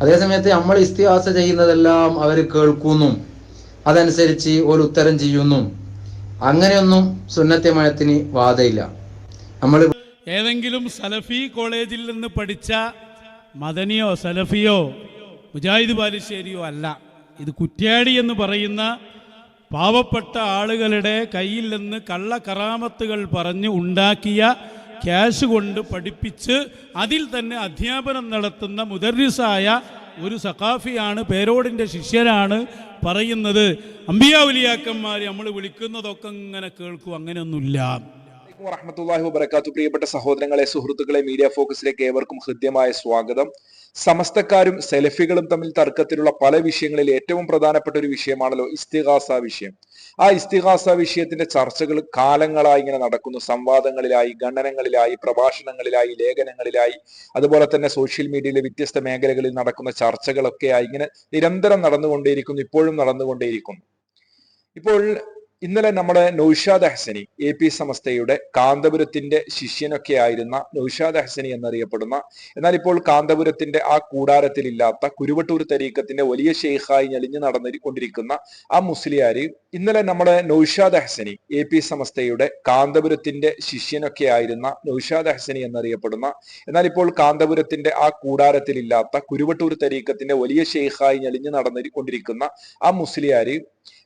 അതേസമയത്ത് നമ്മൾ ഇസ്തിഹാസ ചെയ്യുന്നതെല്ലാം അവർ കേൾക്കുന്നു. അതനുസരിച്ച് ഒരു ഉത്തരം ചെയ്യുന്നു. അങ്ങനെയൊന്നും സുന്നത്തെ സുന്നത്യമഴത്തിന് വാദയില്ല. നമ്മൾ ഏതെങ്കിലും സലഫി കോളേജിൽ നിന്ന് പഠിച്ച മദനിയോ സലഫിയോ മുജാഹിദ് ബാലുശ്ശേരിയോ അല്ല. ഇത് കുറ്റ്യാടി എന്ന് പറയുന്ന പാവപ്പെട്ട ആളുകളുടെ കയ്യിൽ നിന്ന് കള്ളക്കറാമത്തുകൾ പറഞ്ഞ് ഉണ്ടാക്കിയ ക്യാഷ് കൊണ്ട് പഠിപ്പിച്ച് അതിൽ തന്നെ അധ്യാപനം നടത്തുന്ന മുദർരിസായ ഒരു സഖാഫിയാണ് പേരോടിന്റെ ശിഷ്യനാണ് പറയുന്നത്. അമ്പിയാവുലിയാക്കന്മാർ നമ്മൾ വിളിക്കുന്നതൊക്കെ ഇങ്ങനെ കേൾക്കും അങ്ങനെയൊന്നുമില്ല. വറഹമത്തല്ലാഹി വബർക്കാത്തു പ്രിയപ്പെട്ട സഹോദരങ്ങളെ സുഹൃത്തുക്കളെ മീഡിയ ഫോക്കസിലേക്ക് ഏവർക്കും ഹൃദ്യമായ സ്വാഗതം. സമസ്തക്കാരും സെലഫികളും തമ്മിൽ തർക്കത്തിലുള്ള പല വിഷയങ്ങളിൽ ഏറ്റവും പ്രധാനപ്പെട്ട ഒരു വിഷയമാണല്ലോ ഇസ്തിഹാസ വിഷയം. ആ ഇസ്തിഹാസ വിഷയത്തിന്റെ ചർച്ചകൾ കാലങ്ങളായി ഇങ്ങനെ നടക്കുന്നു. സംവാദങ്ങളിലായി ഖണ്ഡനങ്ങളിലായി പ്രഭാഷണങ്ങളിലായി ലേഖനങ്ങളിലായി അതുപോലെ തന്നെ സോഷ്യൽ മീഡിയയിലെ വ്യത്യസ്ത മേഖലകളിൽ നടക്കുന്ന ചർച്ചകളൊക്കെയായി ഇങ്ങനെ നിരന്തരം നടന്നുകൊണ്ടേയിരിക്കുന്നു ഇപ്പോഴും നടന്നുകൊണ്ടേയിരിക്കുന്നു. ഇപ്പോൾ ഇന്നലെ നമ്മുടെ നൌഷാദ് ഹസനി എ പി സമസ്തയുടെ കാന്തപുരത്തിന്റെ ശിഷ്യനൊക്കെ ആയിരുന്ന നൌഷാദ് ഹസനി എന്നറിയപ്പെടുന്ന എന്നാൽ ഇപ്പോൾ കാന്തപുരത്തിന്റെ ആ കൂടാരത്തിലില്ലാത്ത കുരുവട്ടൂർ തരീക്കത്തിന്റെ വലിയ ഷെയ്ഖായി ഞെളിഞ്ഞു നടന്നുകൊണ്ടിരിക്കുന്ന ആ മുസ്ലിയാര് ഇന്നലെ നമ്മുടെ നൌഷാദ് ഹസനി എ പി സമസ്തയുടെ കാന്തപുരത്തിന്റെ ശിഷ്യനൊക്കെ ആയിരുന്ന നൌഷാദ് ഹസനി എന്നറിയപ്പെടുന്ന എന്നാൽ ഇപ്പോൾ കാന്തപുരത്തിന്റെ ആ കൂടാരത്തിലില്ലാത്ത കുരുവട്ടൂർ തരീക്കത്തിന്റെ വലിയ ഷെയ്ഖായി ഞെളിഞ്ഞു നടന്നുകൊണ്ടിരിക്കുന്ന ആ മുസ്ലിയാര്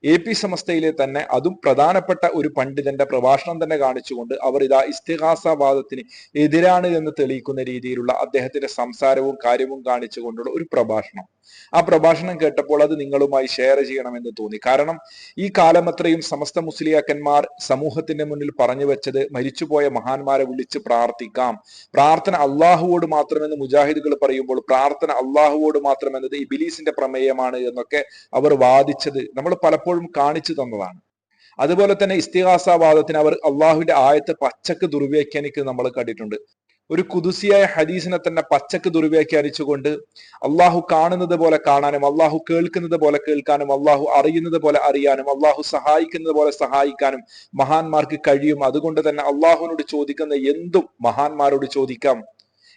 എ പി സമസ്തയിലെ തന്നെ അതും പ്രധാനപ്പെട്ട ഒരു പണ്ഡിതന്റെ പ്രഭാഷണം തന്നെ കാണിച്ചുകൊണ്ട് അവർ ഇതാ ഇസ്തിഹാസവാദത്തിന് എതിരാണ് എന്ന് തെളിയിക്കുന്ന രീതിയിലുള്ള അദ്ദേഹത്തിന്റെ സംസാരവും കാര്യവും കാണിച്ചുകൊണ്ടുള്ള ഒരു പ്രഭാഷണം. ആ പ്രഭാഷണം കേട്ടപ്പോൾ അത് നിങ്ങളുമായി ഷെയർ ചെയ്യണമെന്ന് തോന്നി. കാരണം ഈ കാലമത്രയും സമസ്ത മുസ്ലിയാക്കന്മാർ സമൂഹത്തിന്റെ മുന്നിൽ പറഞ്ഞു വെച്ചത് മരിച്ചുപോയ മഹാന്മാരെ വിളിച്ച് പ്രാർത്ഥിക്കാം. പ്രാർത്ഥന അള്ളാഹുവോട് മാത്രമെന്ന് മുജാഹിദുകൾ പറയുമ്പോൾ പ്രാർത്ഥന അള്ളാഹുവോട് മാത്രമെന്നത് ഇബിലീസിന്റെ പ്രമേയമാണ് എന്നൊക്കെ അവർ വാദിച്ചത്. നമ്മൾ പലപ്പോഴും കാണിച്ചു തന്നതാണ്. അതുപോലെ തന്നെ ഇസ്തിഹാസവാദത്തിന് അവർ അള്ളാഹുവിന്റെ ആയത്ത് പച്ചക്ക് ദുർവ്യാഖ്യാനിക്കുന്നത് നമ്മൾ കണ്ടിട്ടുണ്ട്. ഒരു കുതുസിയായ ഹദീസിനെ തന്നെ പച്ചക്ക് ദുർവ്യാഖ്യാനിച്ചുകൊണ്ട് അള്ളാഹു കാണുന്നത് പോലെ കാണാനും അള്ളാഹു കേൾക്കുന്നത് പോലെ കേൾക്കാനും അള്ളാഹു അറിയുന്നത് പോലെ അറിയാനും അള്ളാഹു സഹായിക്കുന്നത് പോലെ സഹായിക്കാനും മഹാന്മാർക്ക് കഴിയും. അതുകൊണ്ട് തന്നെ അള്ളാഹുവിനോട് ചോദിക്കുന്ന എന്തും മഹാന്മാരോട് ചോദിക്കാം.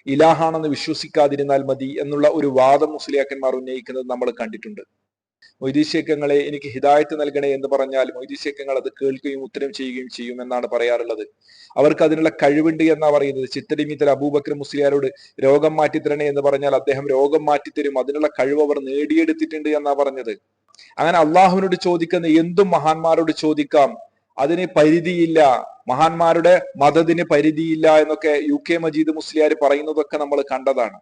ഇലാഹാണെന്ന് വിശ്വസിക്കാതിരുന്നാൽ മതി എന്നുള്ള ഒരു വാദം മുസ്ലിയാക്കന്മാർ ഉന്നയിക്കുന്നത് നമ്മൾ കണ്ടിട്ടുണ്ട്. മൊയ്തീശ്യക്കങ്ങളെ എനിക്ക് ഹിദായത്ത് നൽകണേ എന്ന് പറഞ്ഞാൽ മൊയ്തീശ്യക്കങ്ങൾ അത് കേൾക്കുകയും ഉത്തരം ചെയ്യുകയും ചെയ്യും എന്നാണ് പറയാറുള്ളത്. അവർക്ക് അതിനുള്ള കഴിവുണ്ട് എന്നാ പറയുന്നത്. ചിത്തടിമീത്തൽ അബൂബക്കർ മുസ്ലിയാരോട് രോഗം മാറ്റിത്തരണേ എന്ന് പറഞ്ഞാൽ അദ്ദേഹം രോഗം മാറ്റിത്തരും. അതിനുള്ള കഴിവ് അവർ നേടിയെടുത്തിട്ടുണ്ട് എന്നാ പറഞ്ഞത്. അങ്ങനെ അള്ളാഹുവിനോട് ചോദിക്കുന്ന എന്തും മഹാന്മാരോട് ചോദിക്കാം. അതിന് പരിധിയില്ല. മഹാന്മാരുടെ മതത്തിന് പരിധിയില്ല എന്നൊക്കെ യു കെ മജീദ് മുസ്ലിയാർ പറയുന്നതൊക്കെ നമ്മൾ കണ്ടതാണ്.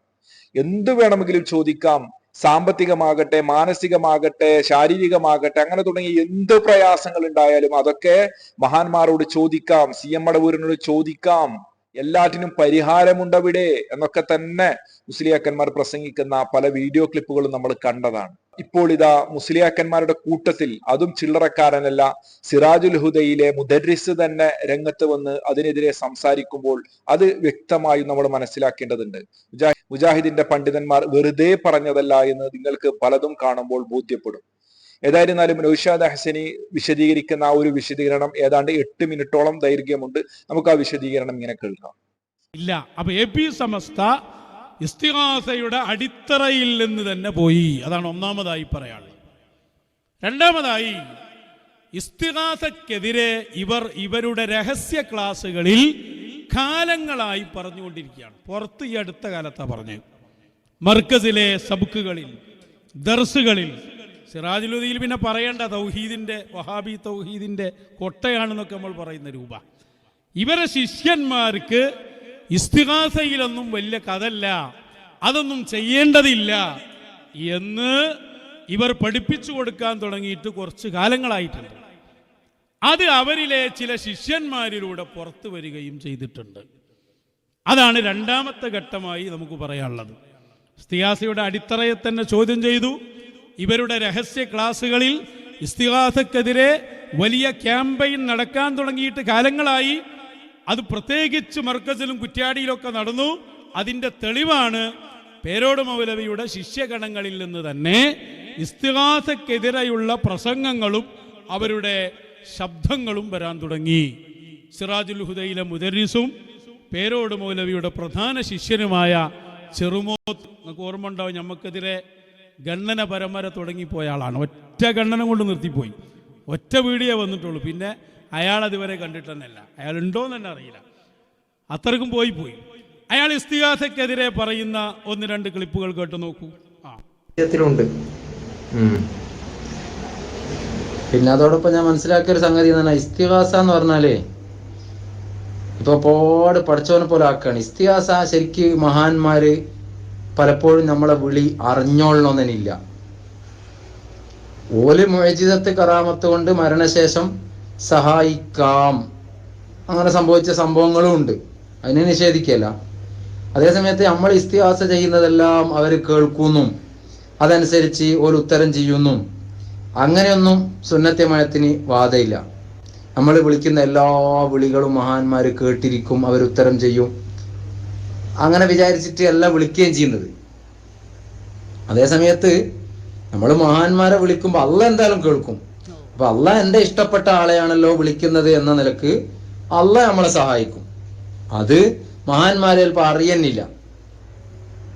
എന്ത് വേണമെങ്കിലും ചോദിക്കാം. സാമ്പത്തികമാകട്ടെ മാനസികമാകട്ടെ ശാരീരികമാകട്ടെ അങ്ങനെ തുടങ്ങി എന്ത് പ്രയാസങ്ങൾ ഉണ്ടായാലും അതൊക്കെ മഹാന്മാരോട് ചോദിക്കാം സി എം മടവൂരിനോട് ചോദിക്കാം. എല്ലാറ്റിനും പരിഹാരമുണ്ടവിടെ എന്നൊക്കെ തന്നെ മുസ്ലിയാക്കന്മാർ പ്രസംഗിക്കുന്ന പല വീഡിയോ ക്ലിപ്പുകളും നമ്മൾ കണ്ടതാണ്. ഇപ്പോൾ ഇതാ മുസ്ലിയാക്കന്മാരുടെ കൂട്ടത്തിൽ അതും ചില്ലറക്കാരനല്ല സിറാജുൽ ഹുദയിലെ മുദരിസ് തന്നെ രംഗത്ത് വന്ന് അതിനെതിരെ സംസാരിക്കുമ്പോൾ അത് വ്യക്തമായും നമ്മൾ മനസ്സിലാക്കേണ്ടതുണ്ട്. മുജാഹിദിന്റെ പണ്ഡിതന്മാർ വെറുതെ പറഞ്ഞതല്ല എന്ന് നിങ്ങൾക്ക് പലതും കാണുമ്പോൾ ബോധ്യപ്പെടും. ഏതായിരുന്നാലും നൌഷാദ് ഹസനി വിശദീകരിക്കുന്ന ആ ഒരു വിശദീകരണം ഏതാണ്ട് എട്ട് മിനിറ്റോളം ദൈർഘ്യമുണ്ട്. നമുക്ക് ആ വിശദീകരണം ഇങ്ങനെ കേൾക്കാം. ഇല്ല. അപ്പൊ എ പി സമസ്ത ഇസ്തിഹാസയുടെ അടിത്തറയിൽ നിന്ന് തന്നെ പോയി. അതാണ് ഒന്നാമതായി പറയാനുള്ളത്. രണ്ടാമതായി ഇസ്തിഹാസക്കെതിരെ ഇവർ ഇവരുടെ രഹസ്യ ക്ലാസ്സുകളിൽ കാലങ്ങളായി പറഞ്ഞുകൊണ്ടിരിക്കുകയാണ്. പുറത്ത് ഈ അടുത്ത കാലത്താണ് പറഞ്ഞത്. മർക്കസിലെ സബുക്കുകളിൽ ദർസുകളിൽ. സിറാജുലുദ്ദീൽ പിന്നെ പറയേണ്ട തൗഹീദിന്റെ വഹാബി തൗഹീദിന്റെ കൊട്ടയാണെന്നൊക്കെ നമ്മൾ പറയുന്ന രൂപ. ഇവരെ ശിഷ്യന്മാർക്ക് ഇസ്തിഹാസയിലൊന്നും വലിയ കഥല്ല. അതൊന്നും ചെയ്യേണ്ടതില്ല. എന്ന് ഇവർ പഠിപ്പിച്ചു കൊടുക്കാൻ തുടങ്ങിയിട്ട് കുറച്ച് കാലങ്ങളായിട്ടുണ്ട്. അത് അവരിലെ ചില ശിഷ്യന്മാരിലൂടെ പുറത്തു വരികയും ചെയ്തിട്ടുണ്ട്. അതാണ് രണ്ടാമത്തെ ഘട്ടമായി നമുക്ക് പറയാനുള്ളത്. ഇസ്തിഹാസയുടെ അടിത്തറയെ തന്നെ ചോദ്യം ചെയ്തു. ഇവരുടെ രഹസ്യ ക്ലാസ്സുകളിൽ ഇസ്തിഹാസക്കെതിരെ വലിയ ക്യാമ്പയിൻ നടക്കാൻ തുടങ്ങിയിട്ട് കാലങ്ങളായി. അത് പ്രത്യേകിച്ച് മർക്കസിലും കുറ്റ്യാടിയിലൊക്കെ നടന്നു. അതിന്റെ തെളിവാണ് പേരോട് മൗലവിയുടെ ശിഷ്യഗണങ്ങളിൽ നിന്ന് തന്നെ ഇസ്തിഹാസക്കെതിരെയുള്ള പ്രസംഗങ്ങളും അവരുടെ ശബ്ദങ്ങളും വരാൻ തുടങ്ങി. സിറാജുൽ ഹുദയിലെ മുദരീസും പേരോട് മൗലവിയുടെ പ്രധാന ശിഷ്യനുമായ ചെറുമോത്ത് നമുക്ക് ഓർമ്മ ഉണ്ടാവും നമുക്കെതിരെ ഗണ്ണന പരമ്പര തുടങ്ങിപ്പോയ ആളാണ്. ഒറ്റ ഗണ്ണനം കൊണ്ട് നിർത്തിപ്പോയി. ഒറ്റ വീഡിയോ വന്നിട്ടുള്ളൂ. പിന്നെ അയാൾ അതുവരെ കണ്ടിട്ടെന്നല്ല. അയാൾ ഉണ്ടോ എന്ന് തന്നെ അറിയില്ല. അത്രക്കും പോയി പോയി. അയാൾ ഇസ്തിഹാസക്കെതിരെ പറയുന്ന ഒന്ന് രണ്ട് ക്ലിപ്പുകൾ കേട്ട് നോക്കൂ. ആ. പിന്നെ അതോടൊപ്പം ഞാൻ മനസ്സിലാക്കിയ ഒരു സംഗതി എന്ന് പറഞ്ഞാൽ ഇസ്തിഹാസ എന്ന് പറഞ്ഞാലേ ഇപ്പൊ പോട് പഠിച്ചവനെ പോലെ ആക്കുകയാണ് ഇസ്തിഹാസ ശരിക്ക് മഹാന്മാര് പലപ്പോഴും നമ്മളെ വിളി അറിഞ്ഞോളണമെന്നില്ല ഓൽ മുഴജിതത്ത് കറാമത്ത് കൊണ്ട് മരണശേഷം സഹായിക്കാം. അങ്ങനെ സംഭവിച്ച സംഭവങ്ങളും ഉണ്ട്. അതിനെ നിഷേധിക്കല്ല അതേസമയത്ത് നമ്മൾ ഇസ്തിഹാസ ചെയ്യുന്നതെല്ലാം അവർ കേൾക്കുന്നു. അതനുസരിച്ച് ഒരു ഉത്തരം ചെയ്യുന്നു. അങ്ങനെയൊന്നും സുന്നത്യമയത്തിന് വാദയില്ല. നമ്മൾ വിളിക്കുന്ന എല്ലാ വിളികളും മഹാന്മാർ കേട്ടിരിക്കും അവർ ഉത്തരം ചെയ്യും. അങ്ങനെ വിചാരിച്ചിട്ട് എല്ലാം വിളിക്കുകയും ചെയ്യുന്നത്. അതേസമയത്ത് നമ്മൾ മഹാന്മാരെ വിളിക്കുമ്പോൾ അല്ല എന്തായാലും കേൾക്കും. അപ്പൊ അല്ല എന്റെ ഇഷ്ടപ്പെട്ട ആളെയാണല്ലോ വിളിക്കുന്നത് എന്ന നിലയ്ക്ക് അല്ല നമ്മളെ സഹായിക്കും. അത് മഹാന്മാരെ ചിലപ്പോൾ അറിയുന്നില്ല.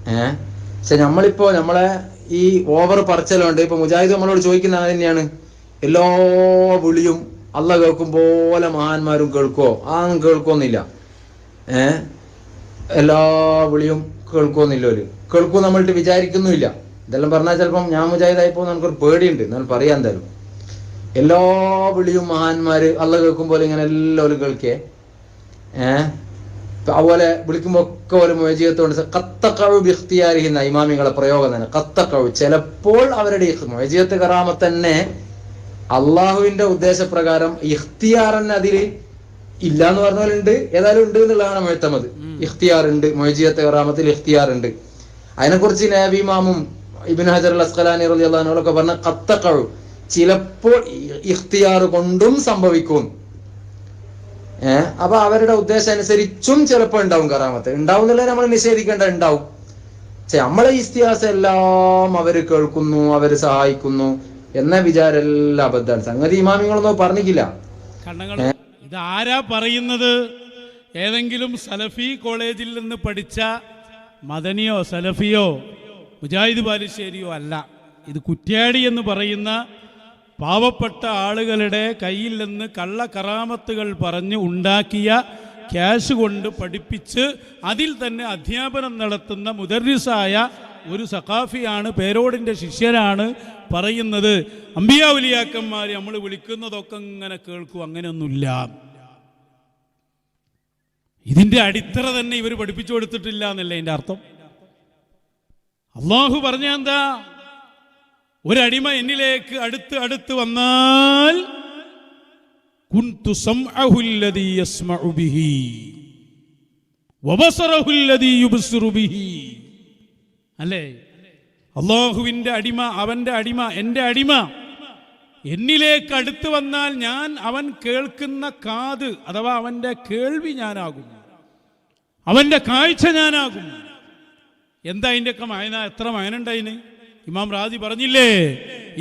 ഏ? പക്ഷെ നമ്മളിപ്പോ നമ്മളെ ഈ ഓവർ പറച്ചലുണ്ട്. ഇപ്പൊ മുജാഹിദ് നമ്മളോട് ചോദിക്കുന്ന അത് തന്നെയാണ്. എല്ലാ വിളിയും അല്ല കേൾക്കും പോലെ മഹാന്മാരും കേൾക്കോ? ആ കേൾക്കൊന്നില്ല. ഏ? എല്ലാ വിളിയും കേൾക്കുമെന്നില്ല ഒരു കേൾക്കും നമ്മളിട്ട് വിചാരിക്കുന്നുമില്ല. ഇതെല്ലാം പറഞ്ഞാൽ ചിലപ്പം ഞാൻ മുജാഹിദായി പോകുന്ന നമുക്കൊരു പേടിയുണ്ട്. എന്നാൽ പറയാൻ എന്തായാലും. എല്ലാ വിളിയും മഹാന്മാര് അള്ള കേൾക്കും പോലെ ഇങ്ങനെ എല്ലാവരും കേൾക്കേ. ഏഹ് അതുപോലെ വിളിക്കുമ്പോ ഒക്കെ ഒരു മൊയ്ജിയത്തോണ്ട് കത്തക്കഴു ബിഖ്തിയാരിക്കുന്ന ഇമാമിങ്ങളെ പ്രയോഗം തന്നെ. കത്തക്കഴു ചിലപ്പോൾ അവരുടെ മൊയ്ജിയത്ത് കറാമ തന്നെ അള്ളാഹുവിന്റെ ഉദ്ദേശപ്രകാരം ഇഖ്തിയാർ തന്നെ അതിൽ ഇല്ല എന്ന് പറഞ്ഞാലുണ്ട് ഏതായാലും ഉണ്ട് എന്നുള്ളതാണ് മുഴത്തമത് ഇഖ്തിയാർ ഉണ്ട് മൊയ്ജിയത്ത് കറാമത്തിൽ ഇഖ്തിയാർ ഉണ്ട്. അതിനെക്കുറിച്ച് നബിമാമും ഇബിൻ ഹജർ അസ്കലാനി റലി റളിയല്ലാഹുനൊക്കെ പറഞ്ഞ കത്തക്കഴു ചിലപ്പോൾ ഇഖ്തിയാർ കൊണ്ടും സംഭവിക്കും. ഏഹ് അപ്പൊ അവരുടെ ഉദ്ദേശം അനുസരിച്ചും ചിലപ്പോൾ ഉണ്ടാവും കറാമത്ത്. ഉണ്ടാവും എന്നുള്ളത് നമ്മൾ നിഷേധിക്കേണ്ട ഉണ്ടാവും. പക്ഷെ നമ്മളെ ഇസ്തിഹാസം എല്ലാം അവർ കേൾക്കുന്നു അവർ സഹായിക്കുന്നു എന്ന വിചാരം എല്ലാം അബദ്ധമാണ് സംഗതി ഇമാമിങ്ങളൊന്നും പറഞ്ഞിട്ടില്ല ഇത് ആരാ പറയുന്നത്? ഏതെങ്കിലും സലഫി കോളേജിൽ നിന്ന് പഠിച്ച മദനിയോ സലഫിയോ മുജാഹിദ് ബാലുശ്ശേരിയോ അല്ല. ഇത് കുറ്റ്യാടി എന്ന് പറയുന്ന പാവപ്പെട്ട ആളുകളുടെ കയ്യിൽ നിന്ന് കള്ള കറാമത്തുകൾ പറഞ്ഞ് ഉണ്ടാക്കിയ ക്യാഷ് കൊണ്ട് പഠിപ്പിച്ച് അതിൽ തന്നെ അധ്യാപനം നടത്തുന്ന മുദർരിസായ ഒരു സഖാഫിയാണ് പേരോടിന്റെ ശിഷ്യനാണ് പറയുന്നത്. അമ്പിയാവുലിയാക്കന്മാർ നമ്മൾ വിളിക്കുന്നതൊക്കെ ഇങ്ങനെ കേൾക്കും അങ്ങനെയൊന്നുമില്ല. ഇതിന്റെ അടിത്തറ തന്നെ ഇവർ പഠിപ്പിച്ചു കൊടുത്തിട്ടില്ല എന്നല്ലേ എന്റെ അർത്ഥം? അള്ളാഹു പറഞ്ഞ എന്താ? ഒരടിമ എന്നിലേക്ക് അടുത്ത് അടുത്ത് വന്നാൽ അല്ലേ? അള്ളാഹുവിന്റെ അടിമ അവന്റെ അടിമ എന്റെ അടിമ എന്നിലേക്ക് അടുത്ത് വന്നാൽ ഞാൻ അവൻ കേൾക്കുന്ന കാത് അഥവാ അവന്റെ കേൾവി ഞാനാകും. അവന്റെ കാഴ്ച ഞാനാകും. എന്താ അതിന്റെയൊക്കെ മയന? എത്ര മയനുണ്ടതിന് ഇമാം റാദി പറഞ്ഞില്ലേ?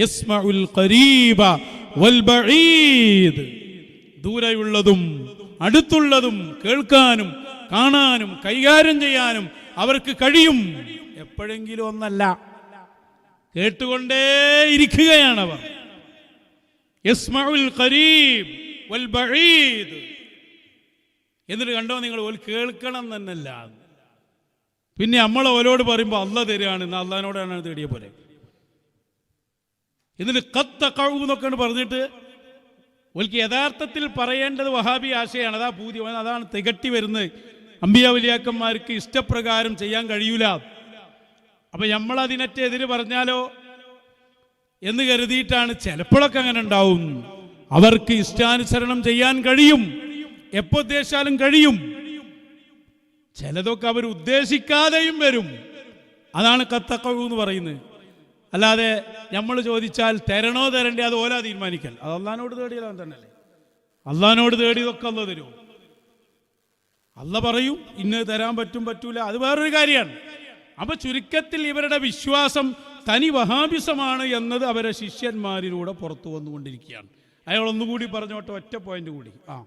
യസ്മഉൽ ഖരീബ വൽ ബഈദ്. ദൂരെയുള്ളതും അടുത്തുള്ളതും കേൾക്കാനും കാണാനും കൈകാര്യം ചെയ്യാനും അവർക്ക് കഴിയും. എപ്പോഴെങ്കിലും ഒന്നല്ല. കേട്ടുകൊണ്ടേ ഇരിക്കുകയാണ് അവർ യസ്മഉൽ വൽ ബഈദ്. എന്നിട്ട് കണ്ടോ നിങ്ങൾ കേൾക്കണം തന്നല്ല പിന്നെ നമ്മൾ ഓലോട് പറയുമ്പോൾ അല്ല തരികയാണ് ഇന്ന് അള്ളഹാനോടാണ് തേടിയ പോലെ. എന്നിട്ട് കത്ത കഴിവ് എന്നൊക്കെയാണ് പറഞ്ഞിട്ട് ഒരിക്കൽ യഥാർത്ഥത്തിൽ പറയേണ്ടത് വഹാബി ആശയാണ്. അതാ പൂതി. അതാണ് തികട്ടി വരുന്നത്. അമ്പിയാവലിയാക്കന്മാർക്ക് ഇഷ്ടപ്രകാരം ചെയ്യാൻ കഴിയൂല. അപ്പൊ നമ്മൾ അതിനറ്റ് എതിര് പറഞ്ഞാലോ എന്ന് കരുതിയിട്ടാണ് ചിലപ്പോഴൊക്കെ അങ്ങനെ ഉണ്ടാവും. അവർക്ക് ഇഷ്ടാനുസരണം ചെയ്യാൻ കഴിയും. എപ്പോ ഉദ്ദേശിച്ചാലും കഴിയും. ചിലതൊക്കെ അവർ ഉദ്ദേശിക്കാതെയും വരും. അതാണ് കത്തക്കഴു എന്ന് പറയുന്നത്. അല്ലാതെ നമ്മൾ ചോദിച്ചാൽ തരണോ തരണ്ടേ അത് ഓലാ തീരുമാനിക്കൽ. അത് അള്ളഹാനോട് തേടിയതാൻ തന്നെയല്ലേ അള്ളഹാനോട് തേടിയതൊക്കെ അല്ല തരും. അല്ല പറയും ഇന്ന് തരാൻ പറ്റും പറ്റൂല. അത് വേറൊരു കാര്യമാണ്. അപ്പൊ ചുരുക്കത്തിൽ ഇവരുടെ വിശ്വാസം തനി വഹാബിസമാണ് എന്നത് അവരെ ശിഷ്യന്മാരിലൂടെ പുറത്തു വന്നുകൊണ്ടിരിക്കുകയാണ്. അയാൾ ഒന്നുകൂടി പറഞ്ഞോട്ടെ ഒറ്റ പോയിന്റ് കൂടി. ആ.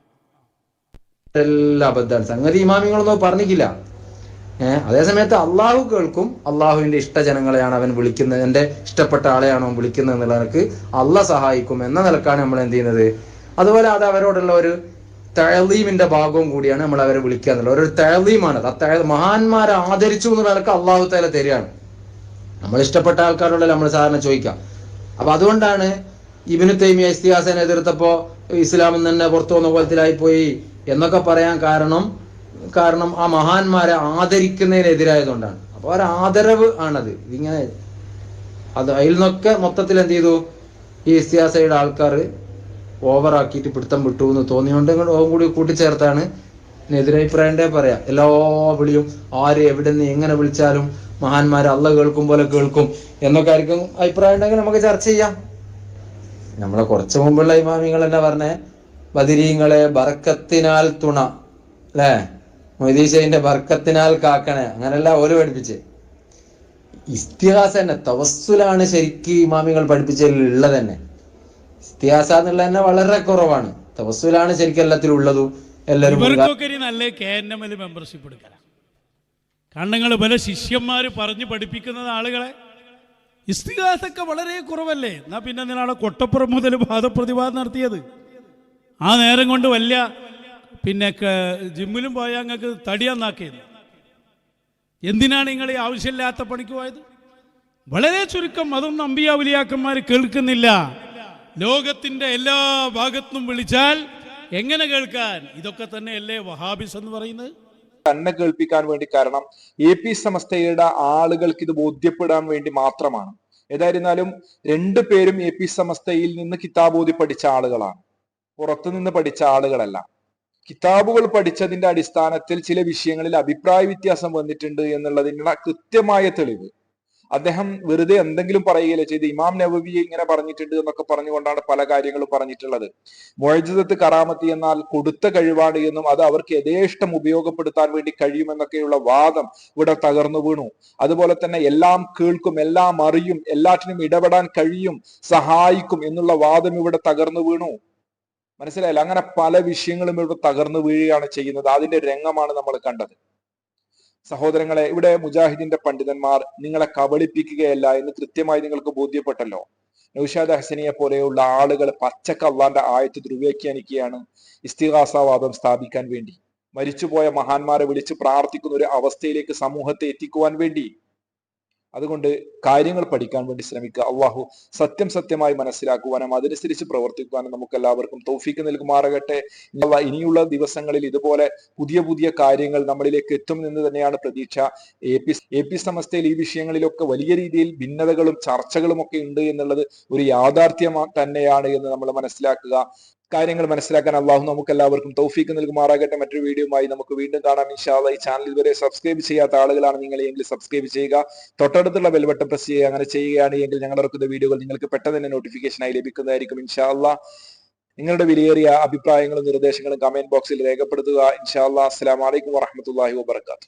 എല്ലാം അബദ്ധാണ് സംഗതി ഇമാമിങ്ങളൊന്നും പറഞ്ഞിട്ടില്ല. ഏഹ് അതേസമയത്ത് അള്ളാഹു കേൾക്കും. അള്ളാഹുവിന്റെ ഇഷ്ടജനങ്ങളെയാണ് അവൻ വിളിക്കുന്നത് എന്റെ ഇഷ്ടപ്പെട്ട ആളെയാണ് അവൻ വിളിക്കുന്നത് എന്നുള്ള നിലയ്ക്ക് അള്ളാഹ് സഹായിക്കും എന്ന നിലക്കാണ് നമ്മൾ എന്ത് ചെയ്യുന്നത്. അതുപോലെ അത് അവരോടുള്ള ഒരു തഴലീമിന്റെ ഭാഗവും കൂടിയാണ് നമ്മൾ അവരെ വിളിക്കുക എന്നുള്ളത്. ഒരു തഴലീമാണ് ആ തഴ മഹാന്മാരെ ആദരിച്ചു എന്നുള്ള നിലയ്ക്ക് അള്ളാഹു തല തരികയാണ്. നമ്മൾ ഇഷ്ടപ്പെട്ട ആൾക്കാരോട് നമ്മൾ സാധാരണ ചോദിക്കാം അപ്പൊ അതുകൊണ്ടാണ് ഇബിനു തൈമിയ ഇസ്തിഹാസനെ എതിർത്തപ്പോ ഇസ്ലാമിൽ തന്നെ പുറത്തു വന്ന പോലത്തിലായി പോയി എന്നൊക്കെ പറയാൻ കാരണം കാരണം ആ മഹാന്മാരെ ആദരിക്കുന്നതിനെതിരായതുകൊണ്ടാണ്. അപ്പൊ ഒരു ആദരവ് ആണത്. ഇതിങ്ങനെ അത് അതിൽ നിന്നൊക്കെ മൊത്തത്തിൽ എന്ത് ചെയ്തു? ഈ ഇസ്തിഹാസയുടെ ആൾക്കാർ ഓവറാക്കിയിട്ട് പിടുത്തം വിട്ടു എന്ന് തോന്നിയോണ്ട് ഓം കൂടി കൂട്ടിച്ചേർത്താണ്. എതിരഭിപ്രായണ്ടേ പറയാം. എല്ലാ വിളിയും ആര് എവിടെ നിന്ന് എങ്ങനെ വിളിച്ചാലും മഹാന്മാരെ അല്ല കേൾക്കും പോലെ കേൾക്കും എന്നൊക്കെ ആയിരിക്കും അഭിപ്രായം ഉണ്ടെങ്കിൽ നമുക്ക് ചർച്ച ചെയ്യാം. നമ്മളെ കുറച്ച് മുമ്പുള്ള ഇമാമിങ്ങൾ തന്നെ പറഞ്ഞേ ബദിരീങ്ങളെ ബർക്കത്തിനാൽ തുണ അല്ലേ? മൊയ്തീശന്റെ ബർക്കത്തിനാൽ കാക്കണേ. അങ്ങനെയല്ല ഓരോ പഠിപ്പിച്ച്. ഇസ്തിഹാസ തന്നെ തവസ്സുലാണ് ശരിക്ക് ഇമാമികൾ പഠിപ്പിച്ചതിൽ ഉള്ളത് തന്നെ ഇസ്തിഹാസ എന്നുള്ളത് തന്നെ വളരെ കുറവാണ്. തവസ്സുലാണ് ശരിക്കും എല്ലാത്തിലും ഉള്ളതും എല്ലാവരും നല്ല പല ശിഷ്യന്മാർ പറഞ്ഞു പഠിപ്പിക്കുന്ന ആളുകളെ ഇസ്തിഹാസൊക്കെ വളരെ കുറവല്ലേ? എന്നാ പിന്നെ എന്തിനാണ് കൊട്ടപ്പുറം മുതൽ വാദപ്രതിവാദം നടത്തിയത്? ആ നേരം കൊണ്ട് വലിയ പിന്നെ ജിമ്മിലും പോയ ഞങ്ങൾക്ക് തടിയാന്നാക്കിയത് എന്തിനാണ് നിങ്ങൾ ഈ ആവശ്യമില്ലാത്ത പണിക്ക് പോയത്? വളരെ ചുരുക്കം അതൊന്നും അമ്പിയാവുലിയാക്കന്മാർ കേൾക്കുന്നില്ല. ലോകത്തിന്റെ എല്ലാ ഭാഗത്തും വിളിച്ചാൽ എങ്ങനെ കേൾക്കാൻ? ഇതൊക്കെ തന്നെയല്ലേ വഹാബിസ് എന്ന് പറയുന്നത്? തന്നെ കേൾപ്പിക്കാൻ വേണ്ടി കാരണം എ പി സമസ്തയുടെ ആളുകൾക്ക് ഇത് ബോധ്യപ്പെടാൻ വേണ്ടി മാത്രമാണ്. ഏതായിരുന്നാലും രണ്ടു പേരും എ പി സമസ്തയിൽ നിന്ന് കിതാബോധി പഠിച്ച ആളുകളാണ്. പുറത്തുനിന്ന് പഠിച്ച ആളുകളല്ല. കിതാബുകൾ പഠിച്ചതിന്റെ അടിസ്ഥാനത്തിൽ ചില വിഷയങ്ങളിൽ അഭിപ്രായ വ്യത്യാസം വന്നിട്ടുണ്ട് എന്നുള്ളതിനുള്ള കൃത്യമായ തെളിവ്. അദ്ദേഹം വെറുതെ എന്തെങ്കിലും പറയുകയില്ല ചെയ്ത് ഇമാം നബവിയെ ഇങ്ങനെ പറഞ്ഞിട്ടുണ്ട് എന്നൊക്കെ പറഞ്ഞുകൊണ്ടാണ് പല കാര്യങ്ങളും പറഞ്ഞിട്ടുള്ളത്. മൊഴജിദത്ത് കറാമത്തി എന്നാൽ കൊടുത്ത കഴിവാണ് എന്നും അത് അവർക്ക് യഥേഷ്ടം ഉപയോഗപ്പെടുത്താൻ വേണ്ടി കഴിയുമെന്നൊക്കെയുള്ള വാദം ഇവിടെ തകർന്നു വീണു. അതുപോലെ തന്നെ എല്ലാം കേൾക്കും എല്ലാം അറിയും എല്ലാറ്റിനും ഇടപെടാൻ കഴിയും സഹായിക്കും എന്നുള്ള വാദം ഇവിടെ തകർന്നു വീണു. മനസ്സിലായില്ല? അങ്ങനെ പല വിഷയങ്ങളും ഇവിടെ തകർന്നു വീഴുകയാണ് ചെയ്യുന്നത്. അതിന്റെ രംഗമാണ് നമ്മൾ കണ്ടത്. സഹോദരങ്ങളെ ഇവിടെ മുജാഹിദിന്റെ പണ്ഡിതന്മാർ നിങ്ങളെ കബളിപ്പിക്കുകയല്ല എന്ന് കൃത്യമായി നിങ്ങൾക്ക് ബോധ്യപ്പെട്ടല്ലോ. നൌഷാദ് ഹസനിയെ പോലെയുള്ള ആളുകൾ പച്ചക്ക അള്ളാന്റെ ആയത്ത് ദ്രുവ്യാഖ്യാനിക്കുകയാണ് ഇസ്തിഹാസവാദം സ്ഥാപിക്കാൻ വേണ്ടി. മരിച്ചുപോയ മഹാന്മാരെ വിളിച്ച് പ്രാർത്ഥിക്കുന്ന ഒരു അവസ്ഥയിലേക്ക് സമൂഹത്തെ എത്തിക്കുവാൻ വേണ്ടി അതുകൊണ്ട് കാര്യങ്ങൾ പഠിക്കാൻ വേണ്ടി ശ്രമിക്കുക. അള്ളാഹു സത്യം സത്യമായി മനസ്സിലാക്കുവാനും അതനുസരിച്ച് പ്രവർത്തിക്കുവാനും നമുക്ക് എല്ലാവർക്കും തൗഫീക്ക് നൽകുമാറാകട്ടെ. ഇനിയുള്ള ദിവസങ്ങളിൽ ഇതുപോലെ പുതിയ പുതിയ കാര്യങ്ങൾ നമ്മളിലേക്ക് എത്തും എന്ന് തന്നെയാണ് പ്രതീക്ഷ. എ പി എ പി സമസ്തയിൽ ഈ വിഷയങ്ങളിലൊക്കെ വലിയ രീതിയിൽ ഭിന്നതകളും ചർച്ചകളും ഒക്കെ ഉണ്ട് എന്നുള്ളത് ഒരു യാഥാർത്ഥ്യം തന്നെയാണ് എന്ന് നമ്മൾ മനസ്സിലാക്കുക. കാര്യങ്ങൾ മനസ്സിലാക്കാൻ അള്ളാഹു നമുക്ക് എല്ലാവർക്കും തൗഫീക്ക് നൽകുമാറാകട്ടെ. മറ്റൊരു വീഡിയോയുമായി നമുക്ക് വീണ്ടും കാണാം. ഇൻഷാല്ല ഈ ചാനൽ ഇതുവരെ സബ്സ്ക്രൈബ് ചെയ്യാത്ത ആളുകളാണ് നിങ്ങൾ എങ്കിൽ സബ്സ്ക്രൈബ് ചെയ്യുക. തൊട്ടടുത്തുള്ള ബെൽ ബട്ടൺ പ്രസ് ചെയ്യുക. അങ്ങനെ ചെയ്യുകയാണ് എങ്കിൽ ഞങ്ങൾ ഇറക്കുന്ന വീഡിയോകൾ നിങ്ങൾക്ക് പെട്ടെന്ന് തന്നെ നോട്ടിഫിക്കേഷനായി ലഭിക്കുന്നതായിരിക്കും ഇൻഷാല്ല നിങ്ങളുടെ വിലയേറിയ അഭിപ്രായങ്ങളും നിർദ്ദേശങ്ങളും കമന്റ് ബോക്സിൽ രേഖപ്പെടുത്തുക. ഇൻഷാല്ലാ അസ്സലാമലൈക്കും വറഹമത്തല്ലാഹി വാബർക്കാത്തു